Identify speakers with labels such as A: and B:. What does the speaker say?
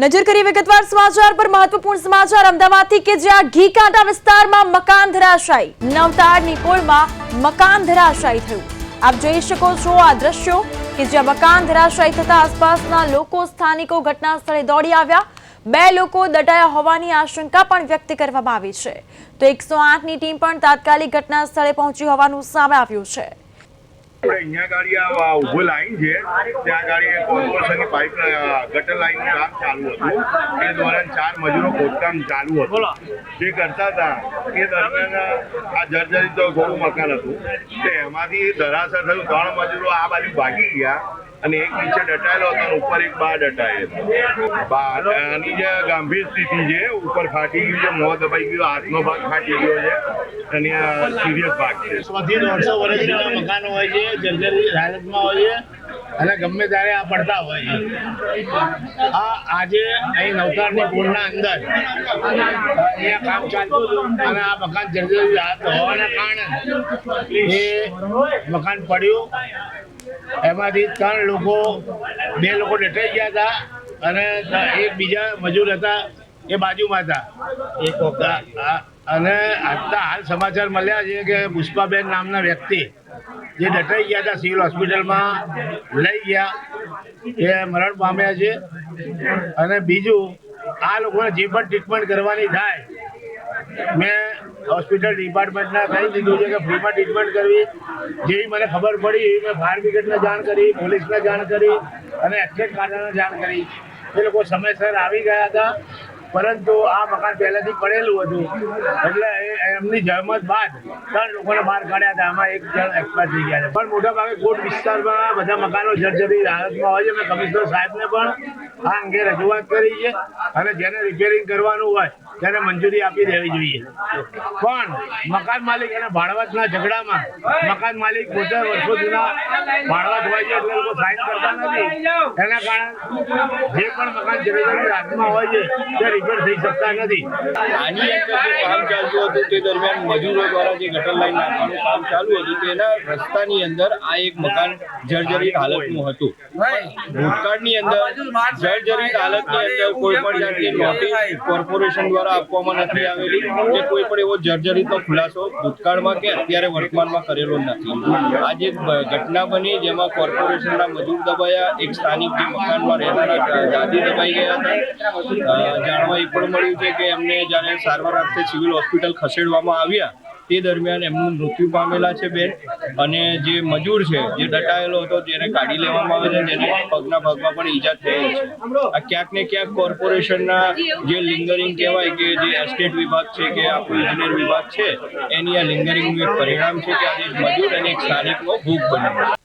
A: નજર કરી વિગતવાર સમાચાર પર મહત્વપૂર્ણ સમાચાર. અમદાવાદથી કે જ્યાં ઘી કાંટા વિસ્તારમાં મકાન ધરાશાયી. નવતાડની પોળમાં મકાન ધરાશાયી થયું. આપ જોઈ શકો છો આ દ્રશ્યો કે જ્યાં મકાન ધરાશાયી થતા આસપાસના લોકો સ્થાનિકો ઘટના સ્થળે દોડી આવ્યા. બે લોકો દટાયા હોવાની આશંકા પણ વ્યક્ત કરવામાં આવી છે. તો એકસો આઠની ટીમ પણ તાત્કાલિક ઘટના સ્થળે પહોંચી હોવાનું સામે આવ્યું છે.
B: આપણે અહીંયા ગાડી આ ઊભો લાઈન છે. ત્યાં ગાડી કોર્પોરેશનની પાઇપ ગટર લાઈનનું કામ ચાલુ હતું. એ દોરાન ચાર મજૂરો ખોદકામ ચાલુ હતું. જે કરતા હતા એ દરમિયાન આ જર્જરિત ઘોડું મકાન હતું. તે એમાંથી ધરાસર થયું ત્રણ મજૂરો આ બાજુ ભાગી ગયા. અને એક નીચે ડટાયેલો હતો અને ઉપર એક બા ડટાયેલો. બાર આની જે ગંભીર સ્થિતિ છે ઉપર ફાટી ગયું છે મોં દબાઈ ગયું હાથનો ભાગ ફાટી ગયો છે અને સિરિયસ ભાગ છે.
C: સોથી દોઢસો વર્ષ જૂના મકાનો હોય છે જર્જરી હાલતમાં હોય છે અને ગમે ત્યારે આ પડતા હોય છે. આ આજે અહીં નવસારની પૂરના અંદર અહીંયા કામ ચાલતું હતું અને આ મકાન જર્જરી હાલત હોવાના કારણે એ મકાન પડ્યું. એમાંથી ત્રણ લોકો બે લોકો ડટાઈ ગયા હતા અને એક બીજા મજૂર હતા એ બાજુમાં હતા. એક અને આજના હાલ સમાચાર મળ્યા છે કે પુષ્પાબેન નામના વ્યક્તિ જે ડટાઈ ગયા હતા સિવિલ હોસ્પિટલમાં લઈ ગયા. એ મરણ પામ્યા છે. અને બીજું આ લોકોને જે પણ ટ્રીટમેન્ટ કરવાની થાય મેં હોસ્પિટલ ડિપાર્ટમેન્ટના કહી દીધું છે કે ફ્રીમાં ટ્રીટમેન્ટ કરવી. જેવી મને ખબર પડી એવી મેં ફાયર બ્રિગેડને જાણ કરી પોલીસને જાણ કરી અને એક્સેટ કાંટાને જાણ કરી. એ લોકો સમયસર આવી ગયા હતા. પરંતુ આ મકાન પહેલેથી પડેલું હતું. એટલે એમની જહેમત બાદ ત્રણ લોકોને બહાર કાઢ્યા હતા. આમાં એક જણ એક્સપાયર થઈ ગયા છે. પણ મોટાભાગે કોટ વિસ્તારમાં બધા મકાનો જર્જરી હાલતમાં હોય છે. મેં કમિશનર સાહેબને પણ આ અંગે રજૂઆત કરી છે અને જેને રિપેરિંગ કરવાનું હોય તેને મંજૂરી આપી દેવી જોઈએ. પણ મકાન માલિક અને ભાડવતના ઝઘડામાં મકાન માલિક પોતે વર્ષો જૂના ભાડવત હોય છે એટલે લોકો સાઈન કરતા નથી. એના કારણે જે પણ મકાન જર્જરી હાથમાં હોય છે તે રિપેર થઈ શકતા નથી.
D: આની અંદર જે કામ ચાલતું હતું તે દરમિયાન મજૂરો દ્વારા જે ગટર લાઈન નાખવાનું કામ ચાલુ હતું તેના રસ્તાની અંદર આ એક મકાન જર્જરિત હાલતનું હતું. ભૂતકાળની અંદર જર્જરિત હાલતની અંદર કોઈ પણ જાતની નોટિસ કોર્પોરેશન દ્વારા આપવામાં નથી આવેલી કે કોઈ પણ એવો જર્જરિતનો ખુલાસો ભૂતકાળમાં કે અત્યારે વર્તમાનમાં કરેલો નથી. આજે ઘટના બની જેમાં કોર્પોરેશનના મજૂર દબાયા એક સ્થાનિક જે મકાનમાં રહેનારા દાદી દબાઈ ગયા હતા. જાણવા એ પણ મળ્યું છે કે એમને જ્યારે સારવાર અર્થે સિવિલ હોસ્પિટલ ખસેડવામાં આવ્યા તે દરમિયાન એમનું મૃત્યુ પામેલા છે બેન. અને જે મજૂર છે, જે દટાયેલો હતો તેને કાઢી લેવામાં આવે છે, જેને પગના ભાગમાં પણ ઈજા થયેલ છે. આ ક્યાંક ને ક્યાંક કોર્પોરેશનના જે લિંગરિંગ કહેવાય કે જે એસ્ટેટ વિભાગ છે કે આપણું ઇજનેર વિભાગ છે, એની આ લિંગરિંગનું એક પરિણામ છે કે આજે મજૂર અને એક સ્થાનિકનો ભૂખ બન્યો.